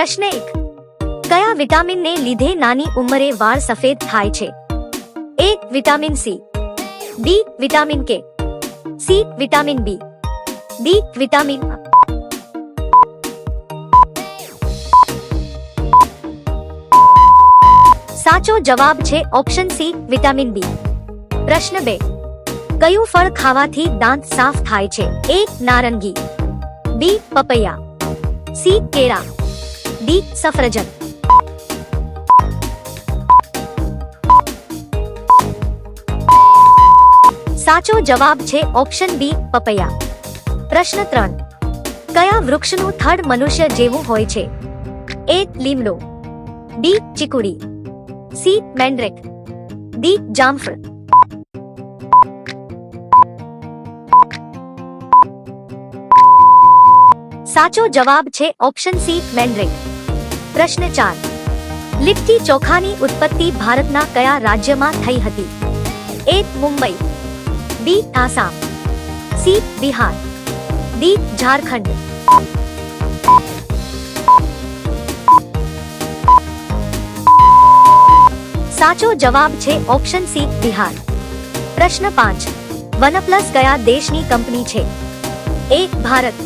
प्रश्न 1 કયા વિટામિન ને લીધે નાની ઉમરે વાર સફેદ થાય છે A vitamin C B vitamin K C vitamin B D vitamin સાચો જવાબ છે ઓપ્શન C વિટામિન B પ્રશ્ન 2 કયું ફળ ખાવાથી દાંત સાફ થાય છે A નારંગી B પપૈયા C કેળા ડી સફરજન સાચો જવાબ છે ઓપ્શન બી પપૈયા પ્રશ્ન ત્રણ કયા વૃક્ષનું થડ મનુષ્ય જેવું હોય છે એ લીમડો બી ચીકુડી સી મેન્ડ્રેક ડી જામફળ સાચો જવાબ છે ઓપ્શન સી મેન્ડ્રેક પ્રશ્ન ચાર લિટ્ટી ચોખાની ઉત્પત્તિ ભારતના કયા રાજ્યમાં થઈ હતી A Mumbai B Assam C Bihar D Jharkhand સાચો જવાબ છે ઓપ્શન સી બિહાર પ્રશ્ન પાંચ વનપ્લસ કયા દેશની કંપની છે એ ભારત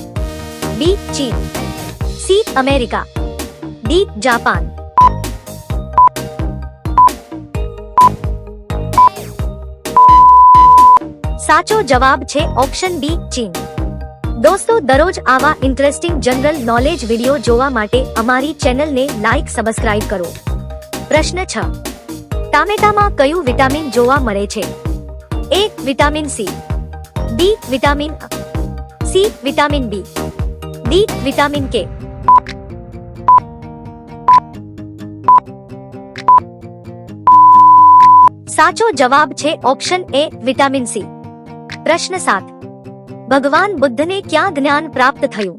બી ચીન સી અમેરિકા ડી જાપાન સાચો જવાબ છે ઓપ્શન બી ચીન દોસ્તો દરરોજ આવા ઇન્ટરેસ્ટિંગ જનરલ નોલેજ વિડીયો જોવા માટે અમારી ચેનલને લાઇક સબસ્ક્રાઇબ કરો પ્રશ્ન છ ટામેટામાં કયું વિટામિન જોવા મળે છે A vitamin C B vitamin C vitamin B D vitamin K साचो जवाब छे ऑप्शन ए विटामिन सी प्रश्न सात भगवान बुद्ध ने क्या ज्ञान प्राप्त थयु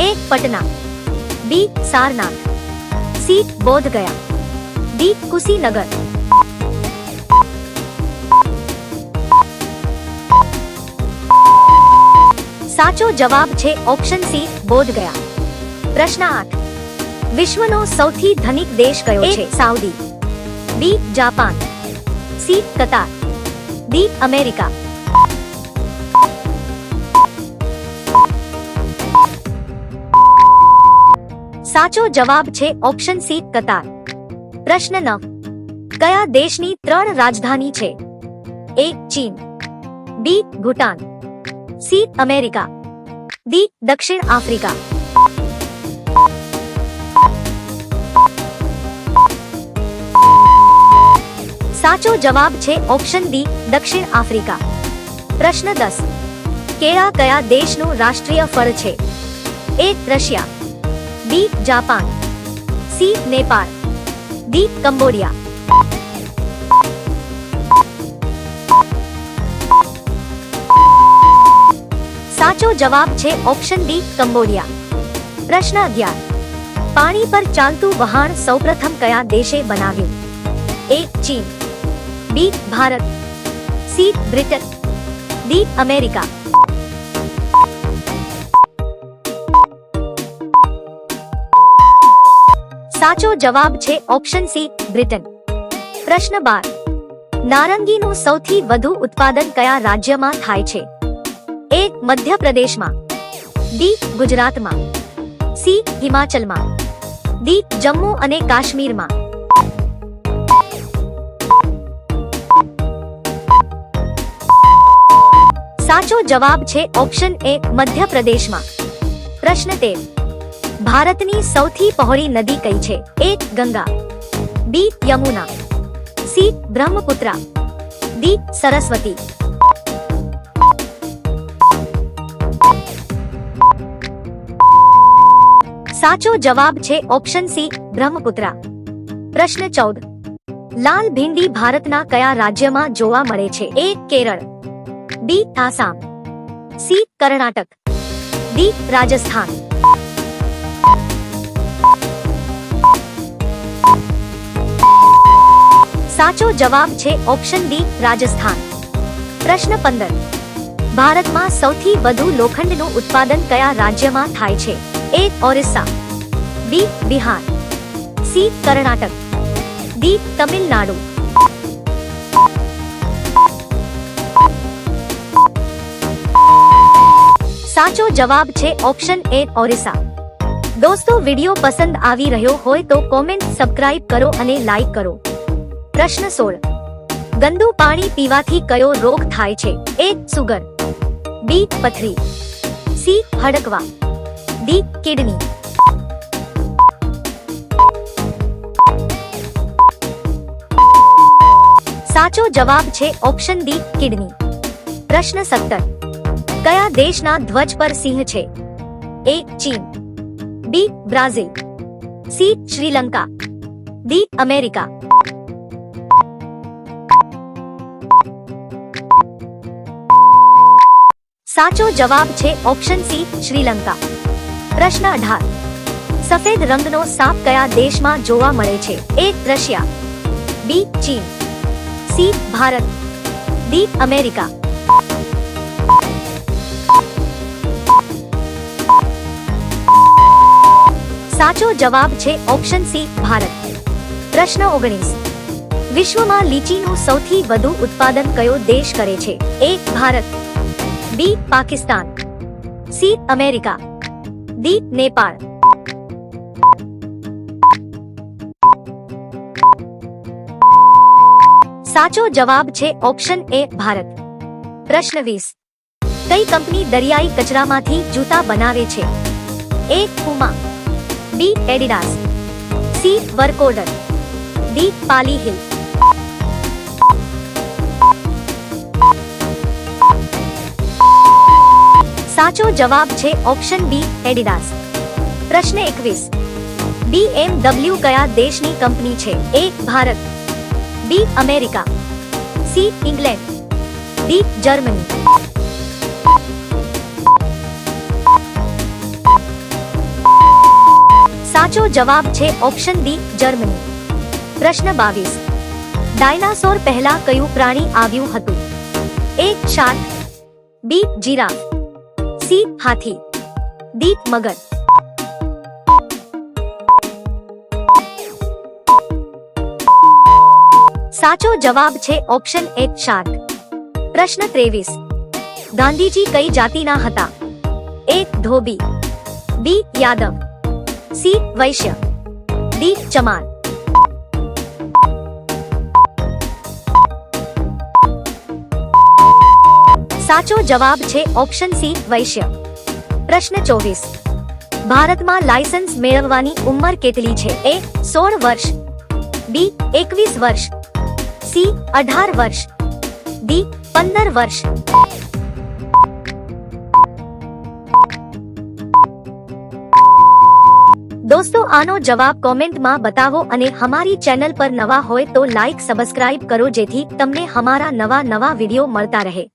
A Patna B Sarnath C Bodh Gaya D Kushinagar साचो जवाब छे ऑप्शन सी बोध गया प्रश्न आठ विश्व नो सौ धनिक देश कयो छे? साउदी बी जापान सी कतार डी अमेरिका साचो जवाब छे ऑप्शन सी कतार प्रश्न न क्या देश की त्रण राजधानी छे ए चीन B Bhutan C America D दक्षिण अफ्रीका साचो जवाब छे ऑप्शन डी दक्षिण अफ्रीका प्रश्न दस केड़ा कया देश नो राष्ट्रीय फल छे A Russia B Japan C Nepal D Cambodia साचो जवाब छे ऑप्शन डी कंबोडिया प्रश्न अग्यार पानी पर चालतु वहाण सौ प्रथम कया देशे बनाव्यू ए चीन D Bharat C Britain D America साचो जवाब छे ऑप्शन सी ब्रिटेन प्रश्न 12 नारंगी નું સૌથી વધુ ઉત્પાદન કયા રાજ્યમાં થાય છે એ મધ્યપ્રદેશમાં બી ગુજરાતમાં સી હિમાચલમાં ડી જમ્મુ અને કાશ્મીરમાં સાચો જવાબ છે ઓપ્શન A મધ્યપ્રદેશમાં પ્રશ્ન 3 ભારતની સૌથી પૌરી નદી કઈ છે A Ganga B Yamuna C Brahmaputra D Saraswati સાચો જવાબ છે ઓપ્શન C બ્રહ્મપુત્રા પ્રશ્ન 14 લાલ ભીંડી ભારતના કયા રાજ્યમાં જોવા મળે છે A Kerala B Assam C Karnataka D Rajasthan साचो जवाब छे ऑप्शन डी राजस्थान प्रश्न पंदर भारत में सौथी वधु लोखंड नो उत्पादन कया राज्य में थाय छे A Orissa B Bihar C Karnataka D Tamil Nadu સાચો જવાબ છે ઓપ્શન A ઓરિસ્સા દોસ્તો વિડિયો પસંદ આવી રહ્યો હોય તો કોમેન્ટ સબસ્ક્રાઇબ કરો અને લાઈક કરો પ્રશ્ન 16 ગંદુ પાણી પીવાથી કયો રોગ થાય છે A સુગર B પથરી C હડકવા D કિડની સાચો જવાબ છે ઓપ્શન D કિડની પ્રશ્ન 77 કયા દેશના ધ્વજ પર સિંહ છે A ચીન B Brazil C Sri Lanka D America સાચો જવાબ છે ઓપ્શન C શ્રીલંકા પ્રશ્ન 18 સફેદ રંગનો સાપ કયા દેશમાં જોવા મળે છે A રશિયા B ચીન C ભારત D અમેરિકા સાચો જવાબ છે ઓપ્શન સી ભારત પ્રશ્ન ઓગણીસ વિશ્વમાં લીચીનું સૌથી વધુ ઉત્પાદન કયો દેશ કરે છે A Bharat B Pakistan C America D Nepal સાચો જવાબ છે ઓપ્શન એ ભારત પ્રશ્ન વીસ કઈ કંપની દરિયાઈ કચરામાંથી જૂતા બનાવે છે A Puma D Adidas C वर्कोडर D पाली हिल साचो जवाब छे ऑप्शन बी एडिडास प्रश्न एक बीएमडब्ल्यू कया देश की कंपनी छे A Bharat B America C England D Germany સાચો જવાબ છે ઓપ્શન ડી જર્મની પ્રશ્ન બાવીસ ડાયનાસોર પહેલા કયું પ્રાણી આવ્યું હતું A shark B giraffe C Hathi D મગર સાચો જવાબ છે ઓપ્શન એ શાર્ક પ્રશ્ન ત્રેવીસ ગાંધીજી કઈ જાતિના હતા એ ધોબી બી યાદવ सी वैश्य डी चमार साचो जवाब छे ऑप्शन सी वैश्य प्रश्न चौबीस भारत में लाइसेंस मेलवानी उम्र केतली छे ए सोल वर्ष बी एक वर्ष सी अठार वर्ष डी पंदर वर्ष दोस्तों आनो जवाब कमेंट माँ बताओ अने हमारी चैनल पर नवा हो तो लाइक सब्सक्राइब करो जेथी तमने हमारा नवा नवा वीडियो मरता रहे